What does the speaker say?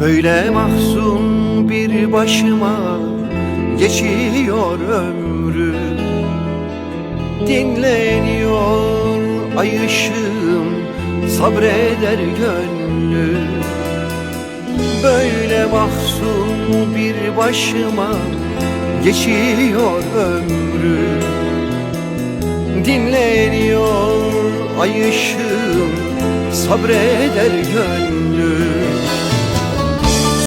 Böyle mahzun bir başıma geçiyor ömrüm. Dinleniyor ay ışığım sabreder gönlüm. Böyle mahzun bir başıma geçiyor ömrüm. Dinleniyor ay ışığım sabreder gönlüm.